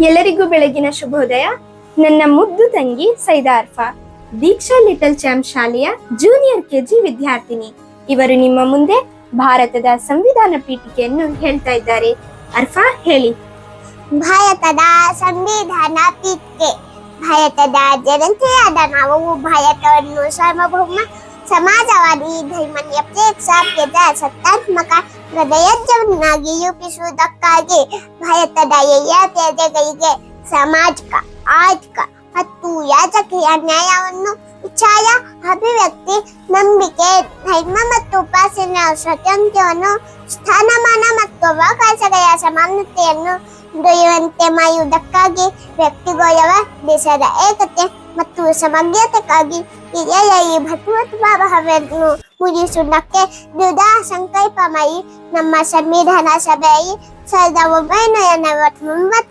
ಎಲ್ಲರಿಗೂ ಬೆಳಗಿನ ಶುಭೋದಯ. ನನ್ನ ಮುದ್ದು ತಂಗಿ ಸೈದಾರ್ಫಾ. ದೀಕ್ಷಾ ಲಿಟಲ್ ಚಾಂಪ್ ಶಾಲೆಯ ಜೂನಿಯರ್ ಕೆಜಿ ವಿದ್ಯಾರ್ಥಿನಿ. ಇವರು ನಿಮ್ಮ ಮುಂದೆ ಭಾರತದ ಸಂವಿಧಾನ ಪೀಠಿಕೆಯನ್ನು ಹೇಳ್ತಾ ಇದ್ದಾರೆ. ಅರ್ಫಾ, ಹೇಳಿ. ಭಾರತದ ಸಂವಿಧಾನ ಪೀಠಿಕೆ. ಭಾರತದ ಜನತೆಯಾದ ನಾವು ಭಾರತವನ್ನು ಸಾರ್ವಭೌಮ ಸಮಾಜವಾದಿ ಧರ್ಮನಿರಪೇಕ್ಷ ಪ್ರಜಾಸತ್ತಾತ್ಮಕ ಹೃದಯಜ್ಜವನ್ನಾಗಿ ರೂಪಿಸುವುದಕ್ಕಾಗಿ ಭಾರತದ ಎಲ್ಲ ಪ್ರಜೆಗಳಿಗೆ ಸಾಮಾಜಿಕ ಆರ್ಥಿಕ ಮತ್ತು ರಾಜಕೀಯ ನ್ಯಾಯವನ್ನು ವಿಚಾರ ಅಭಿವ್ಯಕ್ತಿ ನಂಬಿಕೆ ಧರ್ಮ ಮತ್ತು ಉಪಾಸನೆಯ ಸ್ವಾತಂತ್ರ್ಯವನ್ನು ಸ್ಥಾನಮಾನ ಮತ್ತು ಅವಕಾಶಗಳ ಸಮಾನತೆಯನ್ನು ದೊರೆಯುವಂತೆ ಮಾಡುವುದಕ್ಕಾಗಿ ವ್ಯಕ್ತಿ ಗೌರವ ದೇಶದ ಏಕತೆ ಮತ್ತು ಸಮಗ್ರತೆಗಾಗಿ ಹಿರಿಯರ ಈ ಭದ್ರತ್ವವನ್ನು ಮುಗಿಸುವುದಕ್ಕೆ ದೃಢ ಸಂಕಲ್ಪ ಮಾಡಿ ನಮ್ಮ ಸಂವಿಧಾನ ಸಭೆಯಲ್ಲಿ ಸಾವಿರದ ಒಂಬೈನೂರ ನಲವತ್ಮೂವತ್ತು